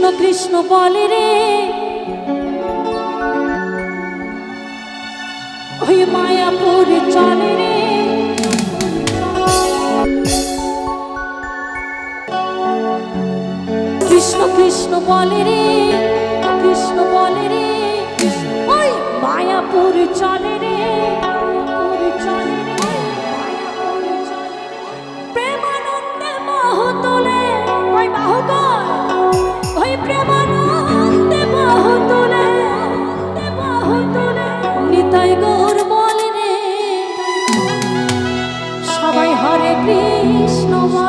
কৃষ্ণ কৃষ্ণ বলে রে। ওই মায়াপুরে চলে রে। কৃষ্ণ কৃষ্ণ বলে রে, কৃষ্ণ বলে রে। ওই মায়াপুরে চলে রে।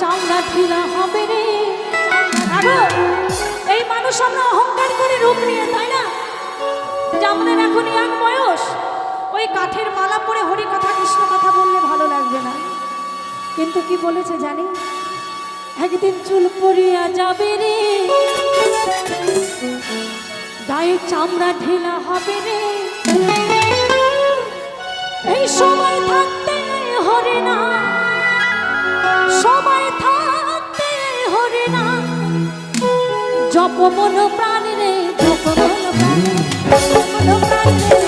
চামড়া ঢিলা হবে রে। এই মানুষ আমরা অহংকার করে রূপ নিয়ে, তাই না? যে আমাদের এখন ইয়াং বয়স, ওই কাঠের মালা পরে হরি কথা কৃষ্ণ কথা বললে ভালো লাগবে না। কিন্তু কি বলেছে জানি? একদিন চুল পরিয়া যাবে রে। গায়ে চামড়া ঢিলা হবে রে। এই সময় থাকতে হরে না। জপ মন প্রাণ রে জপ মন প্রাণ জপ মন প্রাণ রে।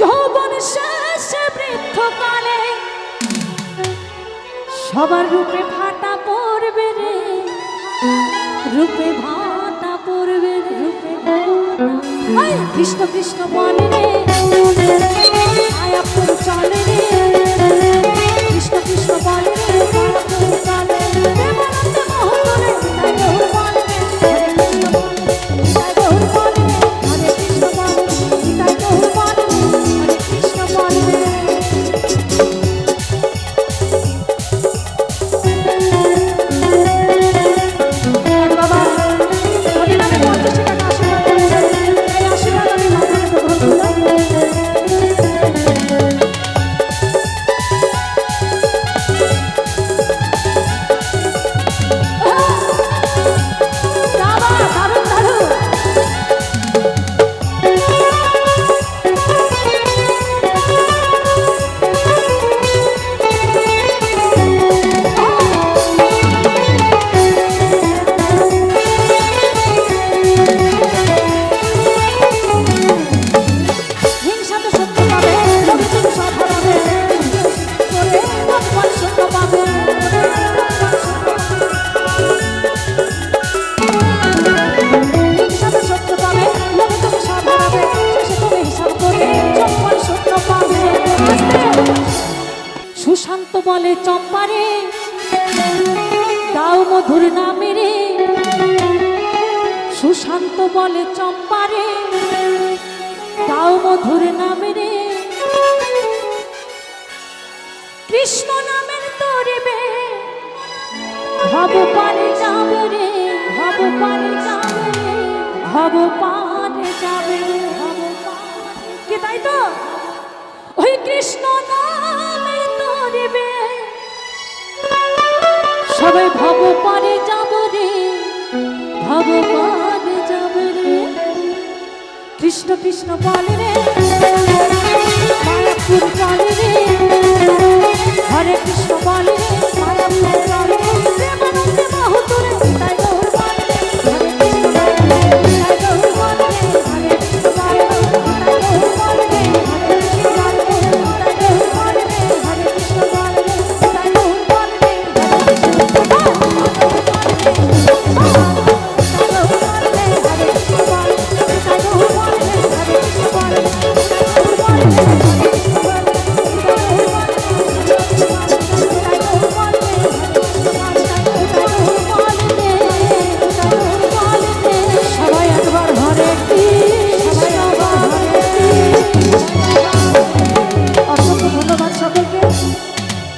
যৌবন বৃদ্ধ বৃদ্ধকালে সবার রূপে ফাটা পড়বে রে। রূপে ভাটা পড়বে রূপে কৃষ্ণ কৃষ্ণ বলে রে। বলে চম্পারে, দাও মধুর নামে রে। সুশান্ত বলে চম্পারে তাও মধুর নামে রে। কৃষ্ণ নামের তোরে বে ভব পারে যাবে রে ভব পারে যাবে ভব পারে যাবে ভব পারে তাই তো? ওই কৃষ্ণ নামের সবাই ভব পারে যাব রে ভব যাবে রে। কৃষ্ণ কৃষ্ণ বলে রে।